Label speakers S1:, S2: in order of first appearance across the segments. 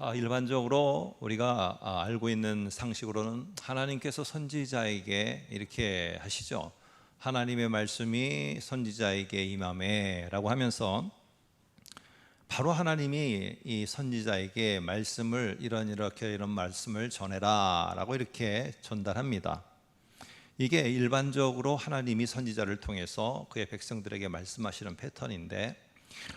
S1: 아, 일반적으로 우리가 아, 알고 있는 상식으로는 하나님께서 선지자에게 이렇게 하시죠. 하나님의 말씀이 선지자에게 임함에라고 하면서 바로 하나님이 이 선지자에게 말씀을 이런 이렇게 이런 말씀을 전해라라고 이렇게 전달합니다. 이게 일반적으로 하나님이 선지자를 통해서 그의 백성들에게 말씀하시는 패턴인데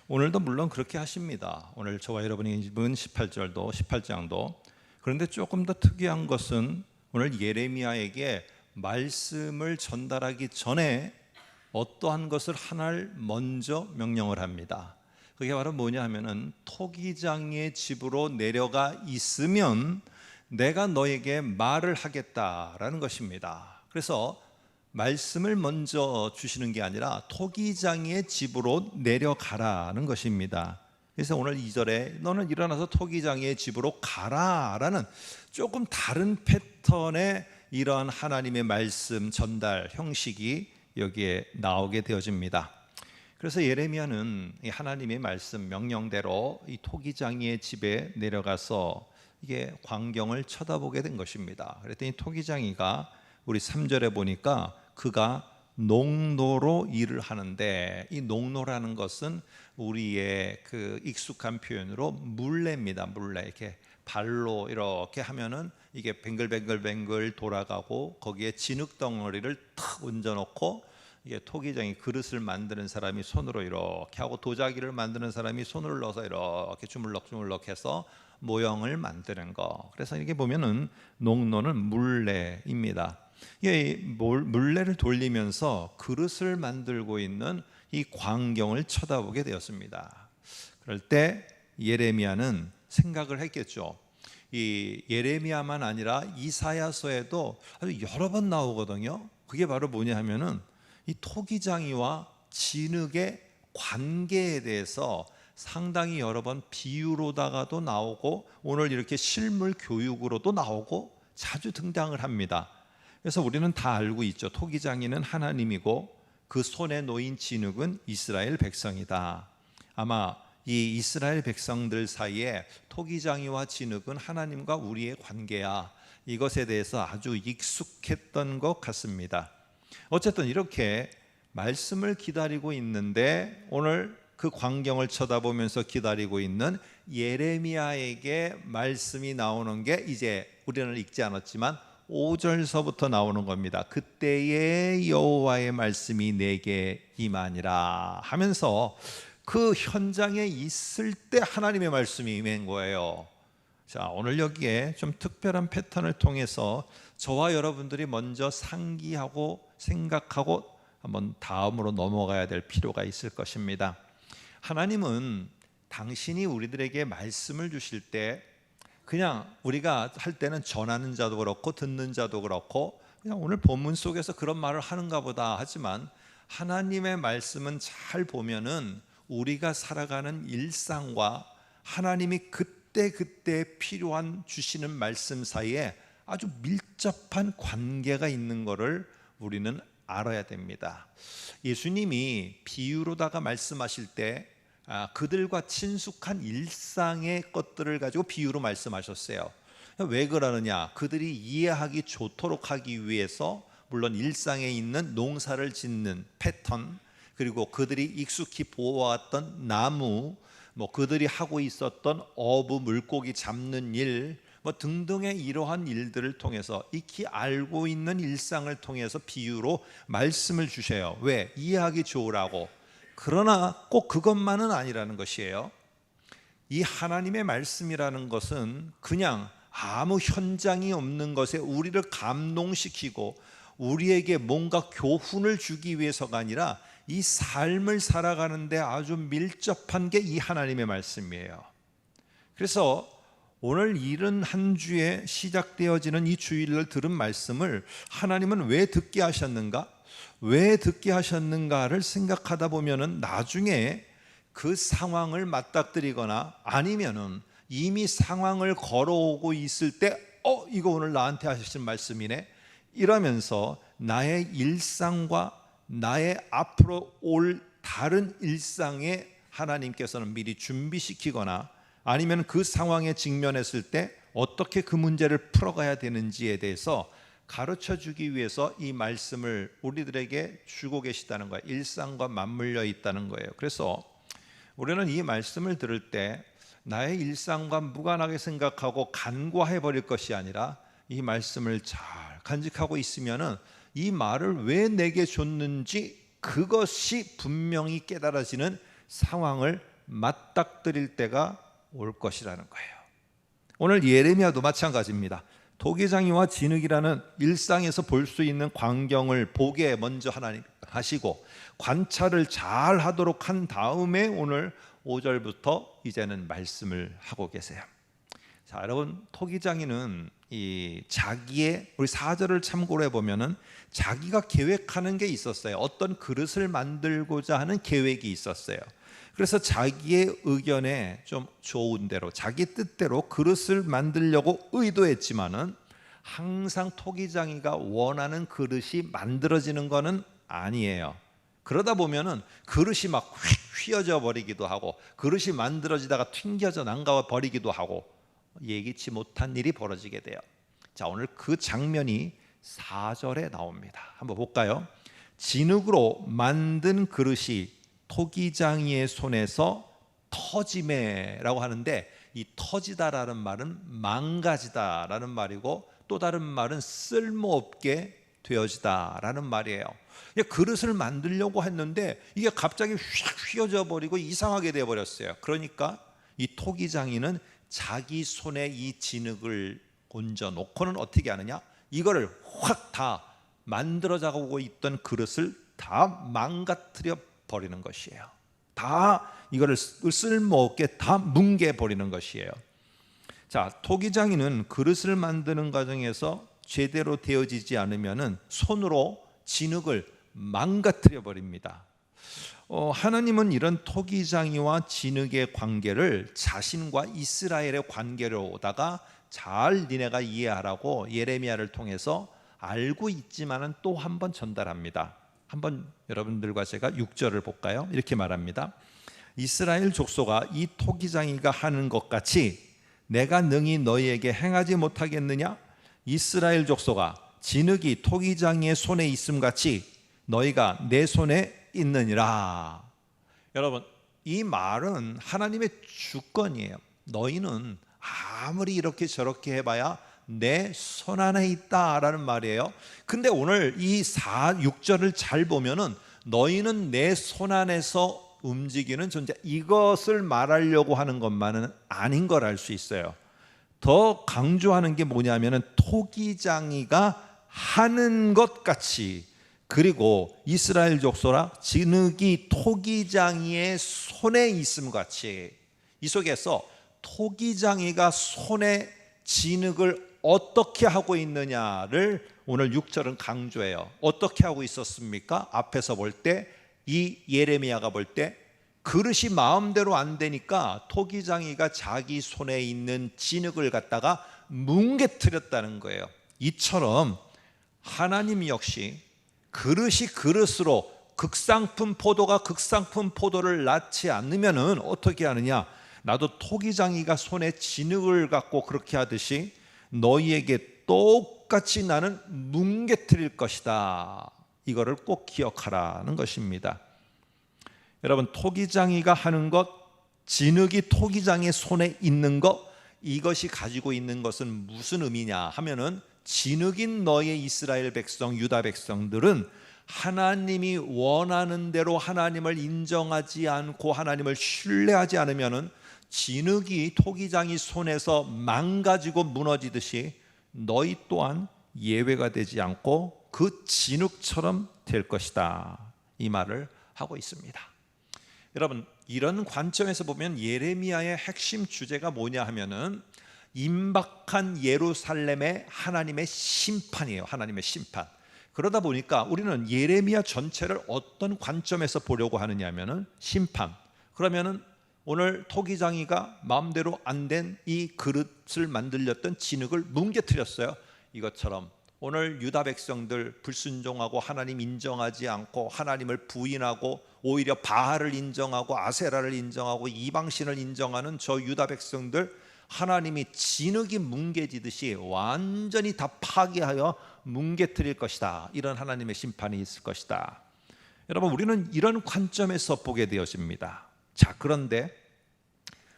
S1: 오늘도 물론 그렇게 하십니다. 오늘 저와 여러분이 읽은 18절도 18장도 그런데 조금 더 특이한 것은 오늘 예레미야에게 말씀을 전달하기 전에 어떠한 것을 하나를 먼저 명령을 합니다. 그게 바로 뭐냐 하면은 토기장의 집으로 내려가 있으면 내가 너에게 말을 하겠다라는 것입니다. 그래서 말씀을 먼저 주시는 게 아니라 토기장의 집으로 내려가라는 것입니다. 그래서 오늘 2절에 너는 일어나서 토기장의 집으로 가라라는 조금 다른 패턴의 이러한 하나님의 말씀 전달 형식이 여기에 나오게 되어집니다. 그래서 예레미야는 이 하나님의 말씀 명령대로 이 토기장이의 집에 내려가서 이게 광경을 쳐다보게 된 것입니다. 그랬더니 토기장이가 우리 3절에 보니까 그가 농노로 일을 하는데 이 농노라는 것은 우리의 그 익숙한 표현으로 물레입니다. 물레 이렇게 발로 이렇게 하면은 이게 뱅글뱅글뱅글 돌아가고 거기에 진흙 덩어리를 탁 얹어 놓고 이게 토기장이 그릇을 만드는 사람이 손으로 이렇게 하고 도자기를 만드는 사람이 손을 넣어서 이렇게 주물럭주물럭 해서 모형을 만드는 거. 그래서 이게 보면은 농노는 물레입니다. 이 물레를 돌리면서 그릇을 만들고 있는 이 광경을 쳐다보게 되었습니다. 그럴 때 예레미야는 생각을 했겠죠. 이 예레미야만 아니라 이사야서에도 아주 여러 번 나오거든요. 그게 바로 뭐냐 하면은 이 토기장이와 진흙의 관계에 대해서 상당히 여러 번 비유로다가도 나오고 오늘 이렇게 실물 교육으로도 나오고 자주 등장을 합니다. 그래서 우리는 다 알고 있죠. 토기장이는 하나님이고 그 손에 놓인 진흙은 이스라엘 백성이다. 아마 이 이스라엘 백성들 사이에 토기장이와 진흙은 하나님과 우리의 관계야. 이것에 대해서 아주 익숙했던 것 같습니다. 어쨌든 이렇게 말씀을 기다리고 있는데 오늘 그 광경을 쳐다보면서 기다리고 있는 예레미야에게 말씀이 나오는 게 이제 우리는 읽지 않았지만 5절서부터 나오는 겁니다. 그때의 여호와의 말씀이 내게 임하니라 하면서 그 현장에 있을 때 하나님의 말씀이 임한 거예요. 자, 오늘 여기에 좀 특별한 패턴을 통해서 저와 여러분들이 먼저 상기하고 생각하고 한번 다음으로 넘어가야 될 필요가 있을 것입니다. 하나님은 당신이 우리들에게 말씀을 주실 때 그냥 우리가 할 때는 전하는 자도 그렇고 듣는 자도 그렇고 그냥 오늘 본문 속에서 그런 말을 하는가 보다 하지만 하나님의 말씀은 잘 보면은 우리가 살아가는 일상과 하나님이 그때 그때 필요한 주시는 말씀 사이에 아주 밀접한 관계가 있는 것을 우리는 알아야 됩니다. 예수님이 비유로다가 말씀하실 때 아, 그들과 친숙한 일상의 것들을 가지고 비유로 말씀하셨어요. 왜 그러느냐? 그들이 이해하기 좋도록 하기 위해서 물론 일상에 있는 농사를 짓는 패턴 그리고 그들이 익숙히 보아왔던 나무 뭐 그들이 하고 있었던 어부 물고기 잡는 일 뭐 등등의 이러한 일들을 통해서 익히 알고 있는 일상을 통해서 비유로 말씀을 주셔요. 왜? 이해하기 좋으라고. 그러나 꼭 그것만은 아니라는 것이에요. 이 하나님의 말씀이라는 것은 그냥 아무 현장이 없는 것에 우리를 감동시키고 우리에게 뭔가 교훈을 주기 위해서가 아니라 이 삶을 살아가는데 아주 밀접한 게 이 하나님의 말씀이에요. 그래서 오늘 이른 한 주에 시작되어지는 이 주일을 들은 말씀을 하나님은 왜 듣게 하셨는가? 왜 듣게 하셨는가를 생각하다 보면은 나중에 그 상황을 맞닥뜨리거나 아니면은 이미 상황을 걸어오고 있을 때, 어, 이거 오늘 나한테 하신 말씀이네. 이러면서 나의 일상과 나의 앞으로 올 다른 일상에 하나님께서는 미리 준비시키거나 아니면 그 상황에 직면했을 때 어떻게 그 문제를 풀어가야 되는지에 대해서 가르쳐 주기 위해서 이 말씀을 우리들에게 주고 계시다는 거예요. 일상과 맞물려 있다는 거예요. 그래서 우리는 이 말씀을 들을 때 나의 일상과 무관하게 생각하고 간과해 버릴 것이 아니라 이 말씀을 잘 간직하고 있으면은 이 말을 왜 내게 줬는지 그것이 분명히 깨달아지는 상황을 맞닥뜨릴 때가 올 것이라는 거예요. 오늘 예레미야도 마찬가지입니다. 도기장이와 진흙이라는 일상에서 볼 수 있는 광경을 보게 먼저 하나님 하시고 관찰을 잘 하도록 한 다음에 오늘 5절부터 이제는 말씀을 하고 계세요. 자, 여러분 토기장이는 이 자기의 우리 4절을 참고로 해 보면은 자기가 계획하는 게 있었어요. 어떤 그릇을 만들고자 하는 계획이 있었어요. 그래서 자기의 의견에 좀 좋은 대로 자기 뜻대로 그릇을 만들려고 의도했지만은 항상 토기장이가 원하는 그릇이 만들어지는 것은 아니에요. 그러다 보면은 그릇이 막휙 휘어져 버리기도 하고 그릇이 만들어지다가 튕겨져 나가 버리기도 하고 예기치 못한 일이 벌어지게 돼요. 자, 오늘 그 장면이 4절에 나옵니다. 한번 볼까요? 진흙으로 만든 그릇이 토기장이의 손에서 터짐에라고 하는데 이 터지다라는 말은 망가지다라는 말이고 또 다른 말은 쓸모없게 되어지다라는 말이에요. 그릇을 만들려고 했는데 이게 갑자기 휙 휘어져 버리고 이상하게 돼 버렸어요. 그러니까 이 토기장이는 자기 손에 이 진흙을 얹어 놓고는 어떻게 하느냐? 이거를 확 다 만들어 가고 있던 그릇을 다 망가뜨려 버리는 것이에요. 다 이거를 쓸모없게 다 뭉개 버리는 것이에요. 자, 토기장이는 그릇을 만드는 과정에서 제대로 되어지지 않으면은 손으로 진흙을 망가뜨려 버립니다. 어, 하나님은 이런 토기장이와 진흙의 관계를 자신과 이스라엘의 관계로다가 잘 니네가 이해하라고 예레미야를 통해서 알고 있지만은 또 한 번 전달합니다. 한번 여러분들과 제가 6절을 볼까요? 이렇게 말합니다. 이스라엘 족속아 이 토기장이가 하는 것 같이 내가 능히 너희에게 행하지 못하겠느냐? 이스라엘 족속아 진흙이 토기장이의 손에 있음 같이 너희가 내 손에 있느니라. 여러분 이 말은 하나님의 주권이에요. 너희는 아무리 이렇게 저렇게 해봐야 내 손 안에 있다라는 말이에요. 근데 오늘 이 4, 6절을 잘 보면은 너희는 내 손 안에서 움직이는 존재 이것을 말하려고 하는 것만은 아닌 걸 알 수 있어요. 더 강조하는 게 뭐냐면은 토기장이가 하는 것 같이 그리고 이스라엘 족소라 진흙이 토기장이의 손에 있음 같이 이 속에서 토기장이가 손에 진흙을 어떻게 하고 있느냐를 오늘 6절은 강조해요. 어떻게 하고 있었습니까? 앞에서 볼 때 이 예레미야가 볼 때 그릇이 마음대로 안 되니까 토기장이가 자기 손에 있는 진흙을 갖다가 뭉개뜨렸다는 거예요. 이처럼 하나님 역시 그릇이 그릇으로 극상품 포도가 극상품 포도를 낳지 않으면은 어떻게 하느냐? 나도 토기장이가 손에 진흙을 갖고 그렇게 하듯이 너희에게 똑같이 나는 뭉개뜨릴 것이다. 이거를 꼭 기억하라는 것입니다. 여러분 토기장이가 하는 것, 진흙이 토기장의 손에 있는 것, 이것이 가지고 있는 것은 무슨 의미냐 하면은 진흙인 너의 이스라엘 백성, 유다 백성들은 하나님이 원하는 대로 하나님을 인정하지 않고 하나님을 신뢰하지 않으면은 진흙이 토기장이 손에서 망가지고 무너지듯이 너희 또한 예외가 되지 않고 그 진흙처럼 될 것이다. 이 말을 하고 있습니다. 여러분, 이런 관점에서 보면 예레미야의 핵심 주제가 뭐냐 하면은 임박한 예루살렘의 하나님의 심판이에요. 하나님의 심판. 그러다 보니까 우리는 예레미야 전체를 어떤 관점에서 보려고 하느냐면은 심판. 그러면은 오늘 토기장이가 마음대로 안 된 이 그릇을 만들렸던 진흙을 뭉개뜨렸어요. 이것처럼 오늘 유다 백성들 불순종하고 하나님 인정하지 않고 하나님을 부인하고 오히려 바알을 인정하고 아세라를 인정하고 이방신을 인정하는 저 유다 백성들 하나님이 진흙이 뭉개지듯이 완전히 다 파괴하여 뭉개뜨릴 것이다. 이런 하나님의 심판이 있을 것이다. 여러분 우리는 이런 관점에서 보게 되어집니다. 자 그런데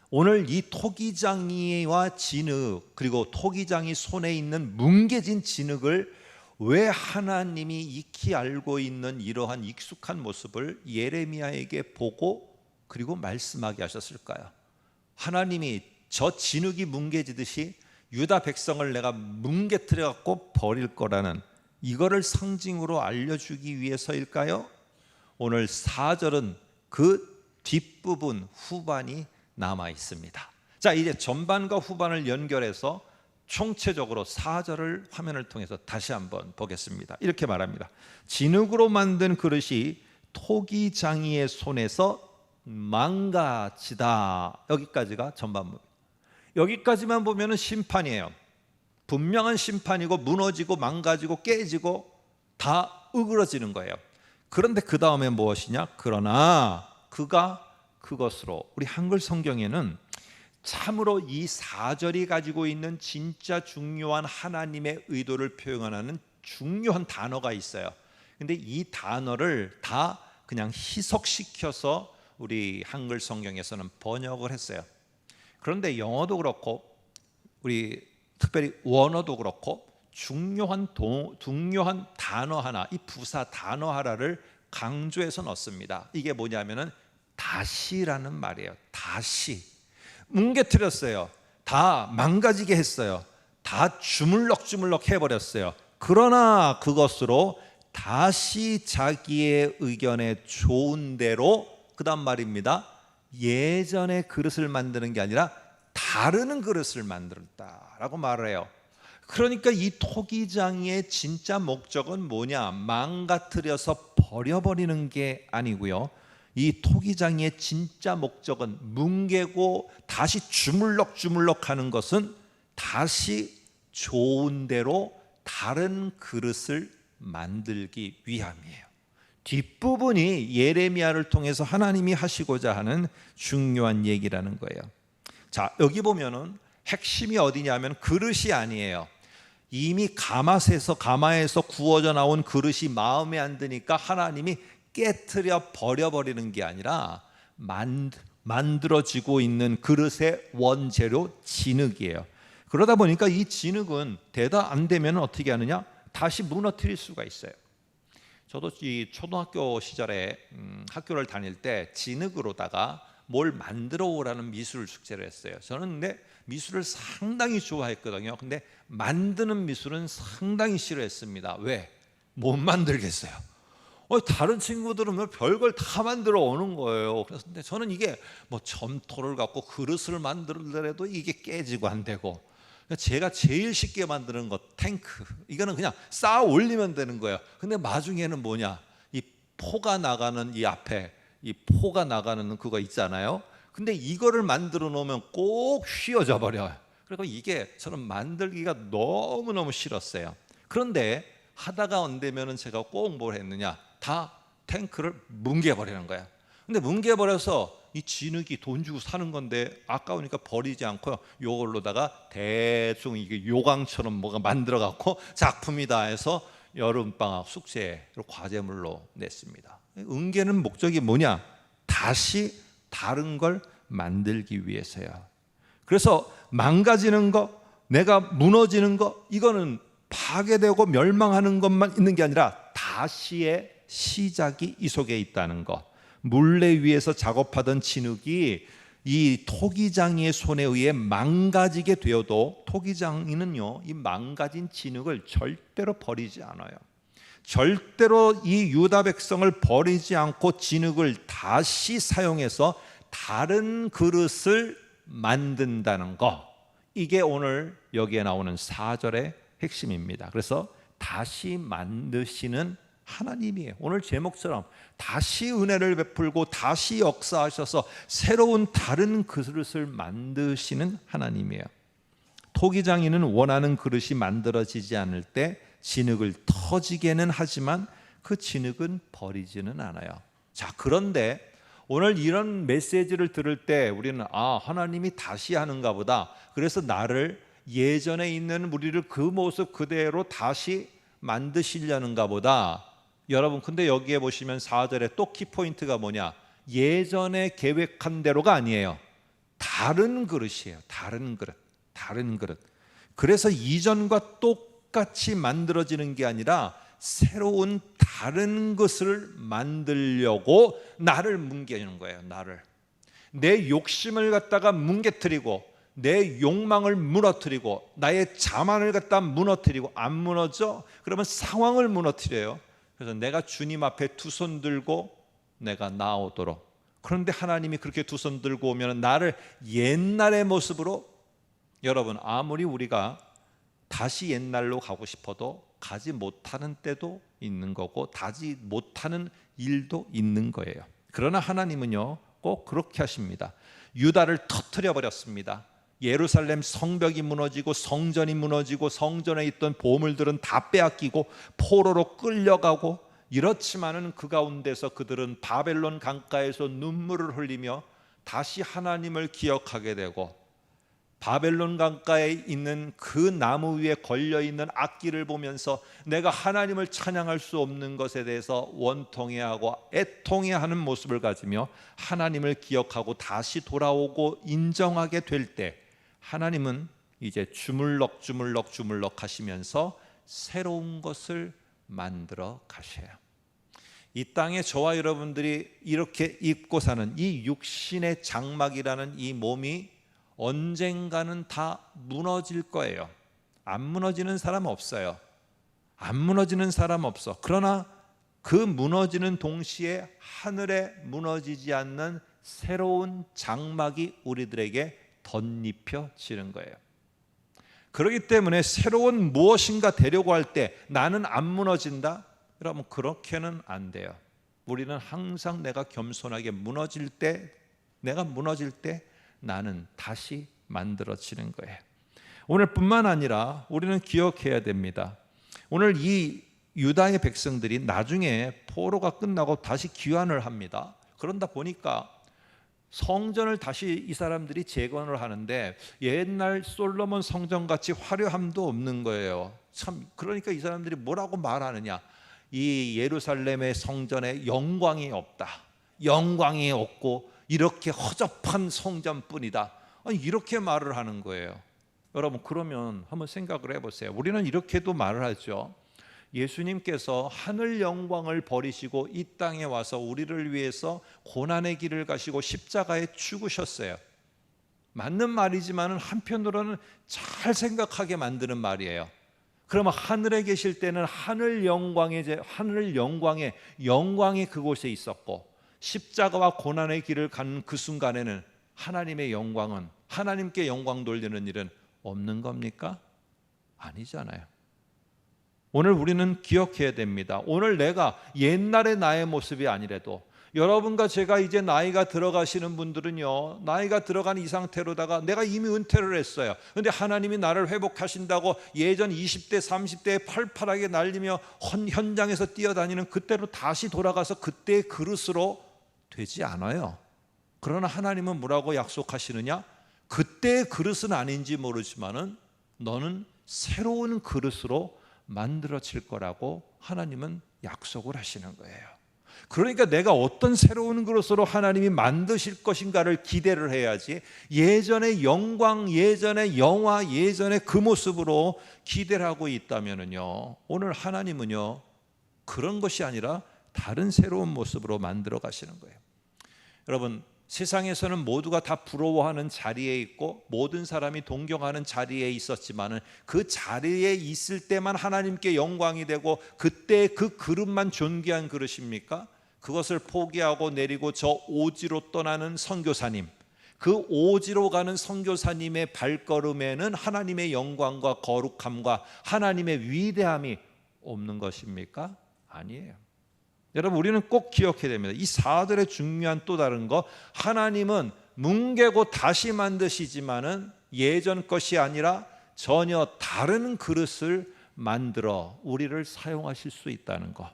S1: 오늘 이 토기장이와 진흙 그리고 토기장이 손에 있는 뭉개진 진흙을 왜 하나님이 익히 알고 있는 이러한 익숙한 모습을 예레미야에게 보고 그리고 말씀하게 하셨을까요? 하나님이 저 진흙이 뭉개지듯이 유다 백성을 내가 뭉개뜨려 갖고 버릴 거라는 이거를 상징으로 알려주기 위해서일까요? 오늘 4절은 그 뒷부분 후반이 남아 있습니다. 자, 이제 전반과 후반을 연결해서 총체적으로 4절을 화면을 통해서 다시 한번 보겠습니다. 이렇게 말합니다. 진흙으로 만든 그릇이 토기장이의 손에서 망가지다. 여기까지가 전반부. 여기까지만 보면은 심판이에요. 분명한 심판이고 무너지고 망가지고 깨지고 다 으그러지는 거예요. 그런데 그 다음에 무엇이냐? 그러나 그가 그것으로 우리 한글 성경에는 참으로 이 4절이 가지고 있는 진짜 중요한 하나님의 의도를 표현하는 중요한 단어가 있어요. 근데 이 단어를 다 그냥 희석시켜서 우리 한글 성경에서는 번역을 했어요. 그런데 영어도 그렇고 우리 특별히 원어도 그렇고 중요한 동, 중요한 단어 하나, 이 부사 단어 하나를 강조해서 넣습니다. 이게 뭐냐면은 다시라는 말이에요. 다시 뭉개뜨렸어요. 다 망가지게 했어요. 다 주물럭주물럭 해버렸어요. 그러나 그것으로 다시 자기의 의견에 좋은 대로 그다음 말입니다. 예전의 그릇을 만드는 게 아니라 다르는 그릇을 만들었다라고 말을 해요. 그러니까 이 토기장의 진짜 목적은 뭐냐? 망가뜨려서 버려버리는 게 아니고요. 이 토기장의 진짜 목적은 뭉개고 다시 주물럭주물럭 하는 것은 다시 좋은 대로 다른 그릇을 만들기 위함이에요. 뒷부분이 예레미야를 통해서 하나님이 하시고자 하는 중요한 얘기라는 거예요. 자, 여기 보면은 핵심이 어디냐면 그릇이 아니에요. 이미 가마에서 가마에서 구워져 나온 그릇이 마음에 안 드니까 하나님이 깨뜨려 버려버리는 게 아니라 만, 만들어지고 있는 그릇의 원재료 진흙이에요. 그러다 보니까 이 진흙은 대다 안 되면 어떻게 하느냐? 다시 무너뜨릴 수가 있어요. 저도 이 초등학교 시절에 음, 학교를 다닐 때 진흙으로다가 뭘 만들어 오라는 미술 숙제를 했어요. 저는 근데 미술을 상당히 좋아했거든요. 근데 만드는 미술은 상당히 싫어했습니다. 왜? 못 만들겠어요. 어, 다른 친구들은 뭐 별걸 다 만들어 오는 거예요. 그래서 근데 저는 이게 뭐 점토를 갖고 그릇을 만들더라도 이게 깨지고 안 되고 제가 제일 쉽게 만드는 것 탱크 이거는 그냥 쌓아 올리면 되는 거예요. 근데 마중에는 뭐냐 이 포가 나가는 이 앞에 이 포가 나가는 그거 있잖아요. 근데 이거를 만들어 놓으면 꼭 휘어져 버려요. 그리고 이게 저는 만들기가 너무 너무 싫었어요. 그런데 하다가 안 되면은 제가 꼭 뭘 했느냐 다 탱크를 뭉개 버리는 거야. 근데 뭉개 버려서 이 진흙이 돈 주고 사는 건데 아까우니까 버리지 않고요. 요걸로다가 대충 이게 요강처럼 뭐가 만들어 갖고 작품이다 해서 여름 방학 숙제로 과제물로 냈습니다. 은계는 목적이 뭐냐? 다시 다른 걸 만들기 위해서야. 그래서 망가지는 거, 내가 무너지는 거, 이거는 파괴되고 멸망하는 것만 있는 게 아니라 다시의 시작이 이 속에 있다는 것. 물레 위에서 작업하던 진흙이 이 토기장이의 손에 의해 망가지게 되어도 토기장이는요 이 망가진 진흙을 절대로 버리지 않아요. 절대로 이 유다 백성을 버리지 않고 진흙을 다시 사용해서 다른 그릇을 만든다는 거. 이게 오늘 여기에 나오는 4절의 핵심입니다. 그래서 다시 만드시는 하나님이에요. 오늘 제목처럼 다시 은혜를 베풀고 다시 역사하셔서 새로운 다른 그릇을 만드시는 하나님이에요. 토기장인은 원하는 그릇이 만들어지지 않을 때 진흙을 터지게는 하지만 그 진흙은 버리지는 않아요. 자, 그런데 오늘 이런 메시지를 들을 때 우리는 아, 하나님이 다시 하는가 보다. 그래서 나를 예전에 있는 우리를 그 모습 그대로 다시 만드시려는가 보다. 여러분, 근데 여기에 보시면 4절에 또 키포인트가 뭐냐? 예전에 계획한 대로가 아니에요. 다른 그릇이에요. 다른 그릇. 다른 그릇. 그래서 이전과 똑같이 만들어지는 게 아니라 새로운 다른 것을 만들려고 나를 뭉개는 거예요. 나를. 내 욕심을 갖다가 뭉개뜨리고 내 욕망을 무너뜨리고 나의 자만을 갖다 무너뜨리고 안 무너져 그러면 상황을 무너뜨려요. 그래서 내가 주님 앞에 두 손 들고 내가 나오도록 그런데 하나님이 그렇게 두 손 들고 오면 나를 옛날의 모습으로 여러분 아무리 우리가 다시 옛날로 가고 싶어도 가지 못하는 때도 있는 거고 다지 못하는 일도 있는 거예요. 그러나 하나님은요 꼭 그렇게 하십니다. 유다를 터뜨려 버렸습니다. 예루살렘 성벽이 무너지고 성전이 무너지고 성전에 있던 보물들은 다 빼앗기고 포로로 끌려가고 이렇지만은 그 가운데서 그들은 바벨론 강가에서 눈물을 흘리며 다시 하나님을 기억하게 되고 바벨론 강가에 있는 그 나무 위에 걸려 있는 악기를 보면서 내가 하나님을 찬양할 수 없는 것에 대해서 원통해하고 애통해하는 모습을 가지며 하나님을 기억하고 다시 돌아오고 인정하게 될 때 하나님은 이제 주물럭 주물럭 주물럭 하시면서 새로운 것을 만들어 가셔요. 이 땅에 저와 여러분들이 이렇게 입고 사는 이 육신의 장막이라는 이 몸이 언젠가는 다 무너질 거예요. 안 무너지는 사람 없어요. 안 무너지는 사람 없어. 그러나 그 무너지는 동시에 하늘에 무너지지 않는 새로운 장막이 우리들에게 덧입혀 지는 거예요. 그렇기 때문에 새로운 무엇인가 되려고 할 때 나는 안 무너진다? 여러분 그렇게는 안 돼요. 우리는 항상 내가 겸손하게 무너질 때 내가 무너질 때 나는 다시 만들어지는 거예요. 오늘뿐만 아니라 우리는 기억해야 됩니다. 오늘 이 유다의 백성들이 나중에 포로가 끝나고 다시 귀환을 합니다. 그런다 보니까 성전을 다시 이 사람들이 재건을 하는데 옛날 솔로몬 성전 같이 화려함도 없는 거예요. 참 그러니까 이 사람들이 뭐라고 말하느냐? 이 예루살렘의 성전에 영광이 없다. 영광이 없고 이렇게 허접한 성전뿐이다. 아니, 이렇게 말을 하는 거예요. 여러분 그러면 한번 생각을 해보세요. 우리는 이렇게도 말을 하죠. 예수님께서 하늘 영광을 버리시고 이 땅에 와서 우리를 위해서 고난의 길을 가시고 십자가에 죽으셨어요. 맞는 말이지만은 한편으로는 잘 생각하게 만드는 말이에요. 그러면 하늘에 계실 때는 하늘 영광의 하늘 영광의 영광이 그곳에 있었고 십자가와 고난의 길을 간그 순간에는 하나님의 영광은 하나님께 영광 돌리는 일은 없는 겁니까? 아니잖아요. 오늘 우리는 기억해야 됩니다. 오늘 내가 옛날의 나의 모습이 아니래도 여러분과 제가 이제 나이가 들어가시는 분들은요, 나이가 들어간 이 상태로다가 내가 이미 은퇴를 했어요. 근데 하나님이 나를 회복하신다고 예전 20대, 30대에 팔팔하게 날리며 현장에서 뛰어다니는 그때로 다시 돌아가서 그때의 그릇으로 되지 않아요. 그러나 하나님은 뭐라고 약속하시느냐? 그때의 그릇은 아닌지 모르지만은 너는 새로운 그릇으로 만들어질 거라고 하나님은 약속을 하시는 거예요. 그러니까 내가 어떤 새로운 그릇으로 하나님이 만드실 것인가를 기대를 해야지 예전의 영광, 예전의 영화, 예전의 그 모습으로 기대를 하고 있다면은요. 오늘 하나님은요. 그런 것이 아니라 다른 새로운 모습으로 만들어 가시는 거예요. 여러분, 세상에서는 모두가 다 부러워하는 자리에 있고 모든 사람이 동경하는 자리에 있었지만은 그 자리에 있을 때만 하나님께 영광이 되고 그때 그 그릇만 존귀한 그릇입니까? 그것을 포기하고 내리고 저 오지로 떠나는 선교사님 그 오지로 가는 선교사님의 발걸음에는 하나님의 영광과 거룩함과 하나님의 위대함이 없는 것입니까? 아니에요. 여러분 우리는 꼭 기억해야 됩니다. 이 사들의 중요한 또 다른 거 하나님은 뭉개고 다시 만드시지만은 예전 것이 아니라 전혀 다른 그릇을 만들어 우리를 사용하실 수 있다는 거.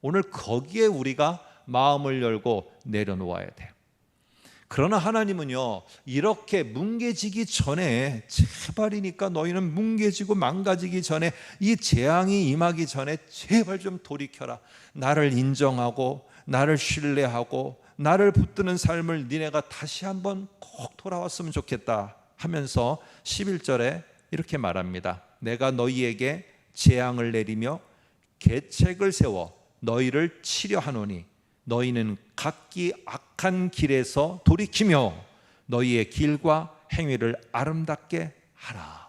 S1: 오늘 거기에 우리가 마음을 열고 내려놓아야 돼요. 그러나 하나님은요, 이렇게 뭉개지기 전에, 제발이니까 너희는 뭉개지고 망가지기 전에, 이 재앙이 임하기 전에, 제발 좀 돌이켜라. 나를 인정하고, 나를 신뢰하고, 나를 붙드는 삶을 니네가 다시 한번 꼭 돌아왔으면 좋겠다 하면서 11절에 이렇게 말합니다. 내가 너희에게 재앙을 내리며 계책을 세워 너희를 치려 하노니 너희는 각기 악한 길에서 돌이키며 너희의 길과 행위를 아름답게 하라.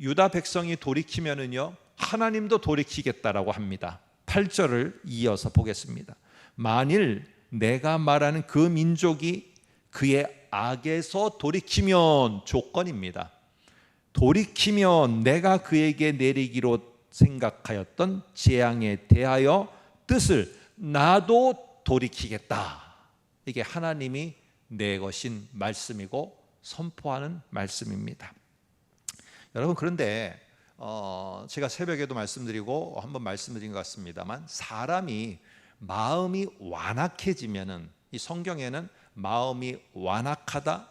S1: 유다 백성이 돌이키면은요 하나님도 돌이키겠다라고 합니다. 8절을 이어서 보겠습니다. 만일 내가 말하는 그 민족이 그의 악에서 돌이키면 조건입니다. 돌이키면 내가 그에게 내리기로 생각하였던 재앙에 대하여 뜻을 나도 돌이키겠다. 이게 하나님이 내 것인 말씀이고 선포하는 말씀입니다. 여러분 그런데 어, 제가 새벽에도 말씀드리고 한번 말씀드린 것 같습니다만 사람이 마음이 완악해지면은 이 성경에는 마음이 완악하다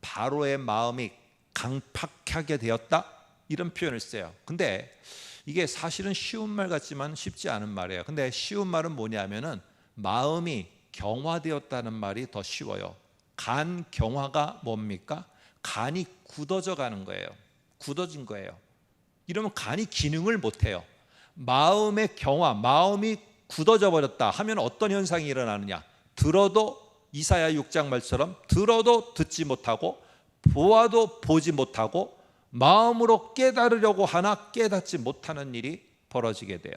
S1: 바로의 마음이 강팍하게 되었다 이런 표현을 써요. 근데 이게 사실은 쉬운 말 같지만 쉽지 않은 말이에요. 근데 쉬운 말은 뭐냐면은 마음이 경화되었다는 말이 더 쉬워요. 간 경화가 뭡니까? 간이 굳어져 가는 거예요. 굳어진 거예요. 이러면 간이 기능을 못 해요. 마음의 경화, 마음이 굳어져 버렸다 하면 어떤 현상이 일어나느냐? 들어도 이사야 6장 말처럼 들어도 듣지 못하고 보아도 보지 못하고 마음으로 깨달으려고 하나 깨닫지 못하는 일이 벌어지게 돼요.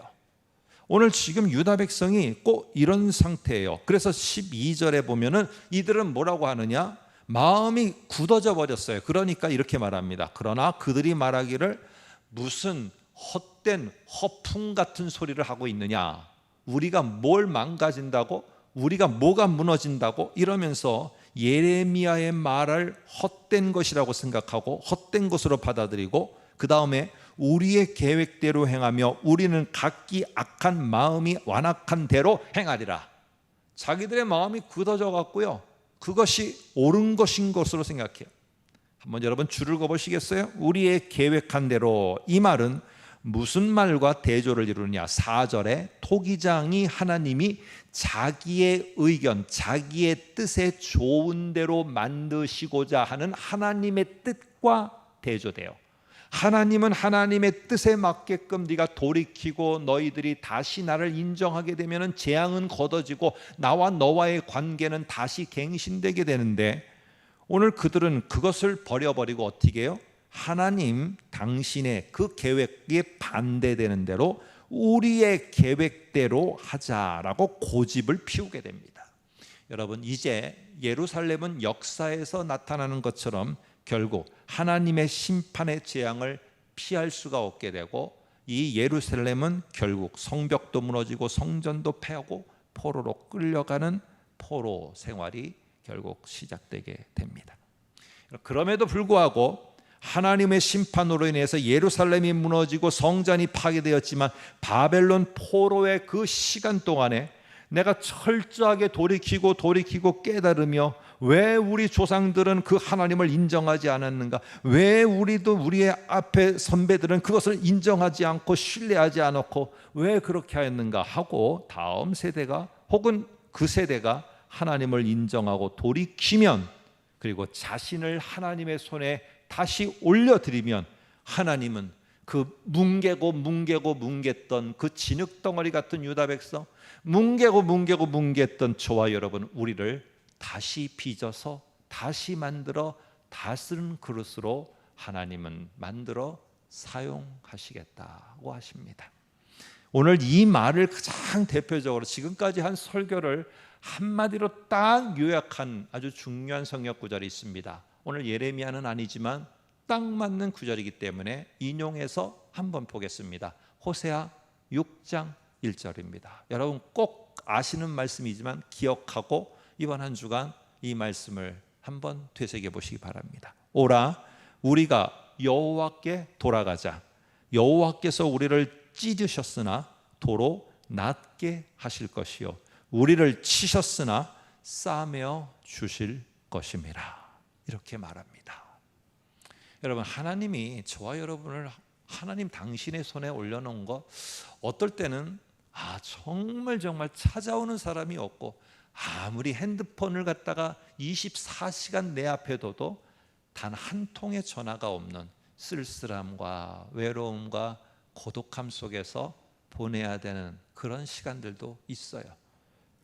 S1: 오늘 지금 유다 백성이 꼭 이런 상태예요. 그래서 12절에 보면은 이들은 뭐라고 하느냐? 마음이 굳어져 버렸어요. 그러니까 이렇게 말합니다. 그러나 그들이 말하기를 무슨 헛된 허풍 같은 소리를 하고 있느냐? 우리가 뭘 망가진다고? 우리가 뭐가 무너진다고? 이러면서 예레미야의 말을 헛된 것이라고 생각하고 헛된 것으로 받아들이고 그 다음에 우리의 계획대로 행하며 우리는 각기 악한 마음이 완악한 대로 행하리라. 자기들의 마음이 굳어져 갖고요. 그것이 옳은 것인 것으로 생각해요. 한번 여러분 줄을 거 보시겠어요? 우리의 계획한 대로 이 말은 무슨 말과 대조를 이루느냐? 4절에 토기장이 하나님이 자기의 의견, 자기의 뜻에 좋은 대로 만드시고자 하는 하나님의 뜻과 대조돼요. 하나님은 하나님의 뜻에 맞게끔 네가 돌이키고 너희들이 다시 나를 인정하게 되면은 재앙은 걷어지고 나와 너와의 관계는 다시 갱신되게 되는데 오늘 그들은 그것을 버려버리고 어떻게 해요? 하나님 당신의 그 계획에 반대되는 대로 우리의 계획대로 하자라고 고집을 피우게 됩니다. 여러분 이제 예루살렘은 역사에서 나타나는 것처럼 결국 하나님의 심판의 재앙을 피할 수가 없게 되고 이 예루살렘은 결국 성벽도 무너지고 성전도 패하고 포로로 끌려가는 포로 생활이 결국 시작되게 됩니다. 그럼에도 불구하고 하나님의 심판으로 인해서 예루살렘이 무너지고 성전이 파괴되었지만 바벨론 포로의 그 시간 동안에 내가 철저하게 돌이키고 돌이키고 깨달으며 왜 우리 조상들은 그 하나님을 인정하지 않았는가? 왜 우리도 우리의 앞에 선배들은 그것을 인정하지 않고 신뢰하지 않았고 왜 그렇게 하였는가 하고 다음 세대가 혹은 그 세대가 하나님을 인정하고 돌이키면 그리고 자신을 하나님의 손에 다시 올려드리면 하나님은 그 뭉개고 뭉개고 뭉갰던 그 진흙 덩어리 같은 유다 백성, 뭉개고 뭉개고 뭉갰던 저와 여러분 우리를 다시 빚어서 다시 만들어 다스는 그릇으로 하나님은 만들어 사용하시겠다고 하십니다. 오늘 이 말을 가장 대표적으로 지금까지 한 설교를 한마디로 딱 요약한 아주 중요한 성역 구절이 있습니다. 오늘 예레미야는 아니지만 딱 맞는 구절이기 때문에 인용해서 한번 보겠습니다. 호세아 6장 1절입니다. 여러분 꼭 아시는 말씀이지만 기억하고 이번 한 주간 이 말씀을 한번 되새겨 보시기 바랍니다. 오라 우리가 여호와께 돌아가자. 여호와께서 우리를 찢으셨으나 도로 낫게 하실 것이요 우리를 치셨으나 싸매어 주실 것임이라 이렇게 말합니다. 여러분 하나님이 저와 여러분을 하나님 당신의 손에 올려놓은 거 어떨 때는 아 정말 정말 찾아오는 사람이 없고 아무리 핸드폰을 갖다가 24시간 내 앞에 둬도 단 한 통의 전화가 없는 쓸쓸함과 외로움과 고독함 속에서 보내야 되는 그런 시간들도 있어요.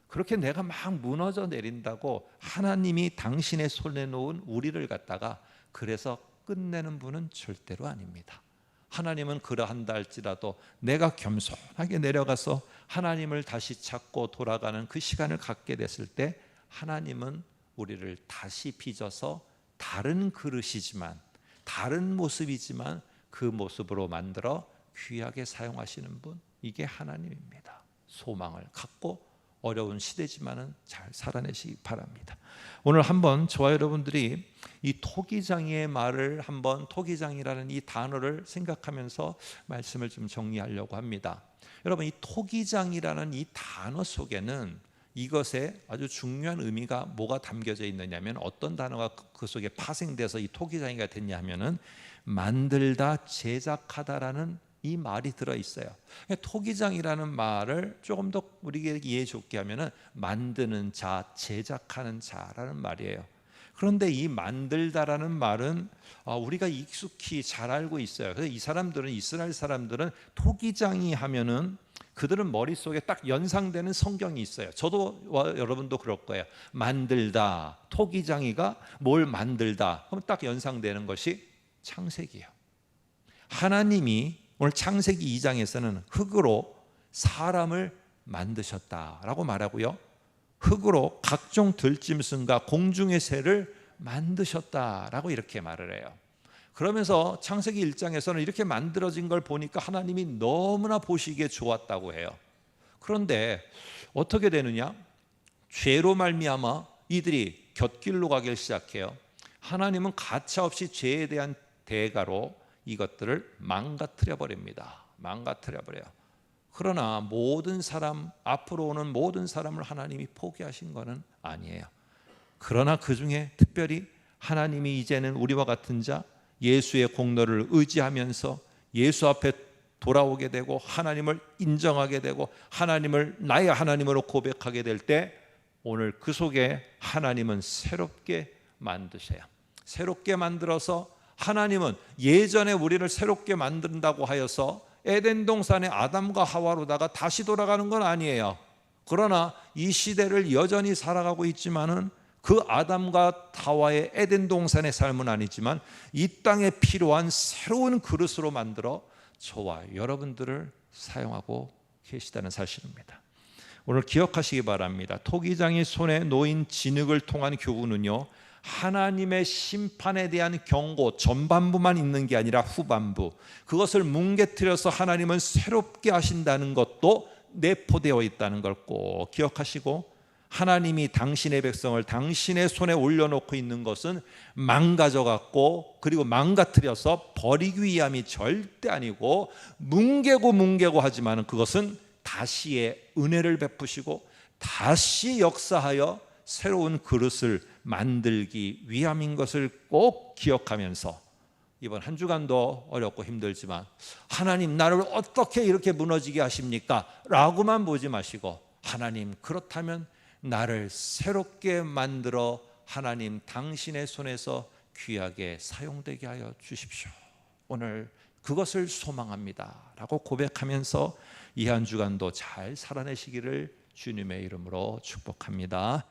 S1: 그렇게 내가 막 무너져 내린다고 하나님이 당신의 손에 놓은 우리를 갖다가 그래서 끝내는 분은 절대로 아닙니다. 하나님은 그러한다 할지라도 내가 겸손하게 내려가서 하나님을 다시 찾고 돌아가는 그 시간을 갖게 됐을 때 하나님은 우리를 다시 빚어서 다른 그릇이지만 다른 모습이지만 그 모습으로 만들어 귀하게 사용하시는 분 이게 하나님입니다. 소망을 갖고 어려운 시대지만은 잘 살아내시기 바랍니다. 오늘 한번 저와 여러분들이 이 토기장이의 말을 한번 토기장이라는 이 단어를 생각하면서 말씀을 좀 정리하려고 합니다. 여러분 이 토기장이라는 이 단어 속에는 이것에 아주 중요한 의미가 뭐가 담겨져 있느냐면 어떤 단어가 그- 그 속에 파생돼서 이 토기장이가 됐냐 하면은 만들다 제작하다라는 이 말이 들어 있어요. 토기장이라는 말을 조금 더 우리에게 이해 좋게 하면은 만드는 자, 제작하는 자라는 말이에요. 그런데 이 만들다라는 말은 아, 우리가 익숙히 잘 알고 있어요. 그래서 이 사람들은 이스라엘 사람들은 토기장이 하면은 그들은 머릿속에 딱 연상되는 성경이 있어요. 저도 여러분도 그럴 거예요. 만들다, 토기장이가 뭘 만들다 하면 딱 연상되는 것이 창세기예요. 하나님이 오늘 창세기 2장에서는 흙으로 사람을 만드셨다라고 말하고요. 흙으로 각종 들짐승과 공중의 새를 만드셨다라고 이렇게 말을 해요. 그러면서 창세기 1장에서는 이렇게 만들어진 걸 보니까 하나님이 너무나 보시기에 좋았다고 해요. 그런데 어떻게 되느냐? 죄로 말미암아 이들이 곁길로 가기 시작해요. 하나님은 가차 없이 죄에 대한 대가로 이것들을 망가뜨려 버립니다. 망가뜨려 버려요. 그러나 모든 사람 앞으로 오는 모든 사람을 하나님이 포기하신 것은 아니에요. 그러나 그 중에 특별히 하나님이 이제는 우리와 같은 자 예수의 공로를 의지하면서 예수 앞에 돌아오게 되고 하나님을 인정하게 되고 하나님을 나의 하나님으로 고백하게 될 때 오늘 그 속에 하나님은 새롭게 만드세요. 새롭게 만들어서 하나님은 예전에 우리를 새롭게 만든다고 하여서 에덴 동산의 아담과 하와로다가 다시 돌아가는 건 아니에요. 그러나 이 시대를 여전히 살아가고 있지만은 그 아담과 하와의 에덴 동산의 삶은 아니지만 이 땅에 필요한 새로운 그릇으로 만들어 저와 여러분들을 사용하고 계시다는 사실입니다. 오늘 기억하시기 바랍니다. 토기장이 손에 놓인 진흙을 통한 교훈은요. 하나님의 심판에 대한 경고 전반부만 있는 게 아니라 후반부. 그것을 뭉개뜨려서 하나님은 새롭게 하신다는 것도 내포되어 있다는 걸 꼭 기억하시고 하나님이 당신의 백성을 당신의 손에 올려놓고 있는 것은 망가져 갖고 그리고 망가뜨려서 버리기 위함이 절대 아니고 뭉개고 뭉개고 하지만 그것은 다시의 은혜를 베푸시고 다시 역사하여 새로운 그릇을 만들기 위함인 것을 꼭 기억하면서 이번 한 주간도 어렵고 힘들지만 하나님 나를 어떻게 이렇게 무너지게 하십니까? 라고만 보지 마시고 하나님 그렇다면 나를 새롭게 만들어 하나님 당신의 손에서 귀하게 사용되게 하여 주십시오. 오늘 그것을 소망합니다. 라고 고백하면서 이 한 주간도 잘 살아내시기를 주님의 이름으로 축복합니다.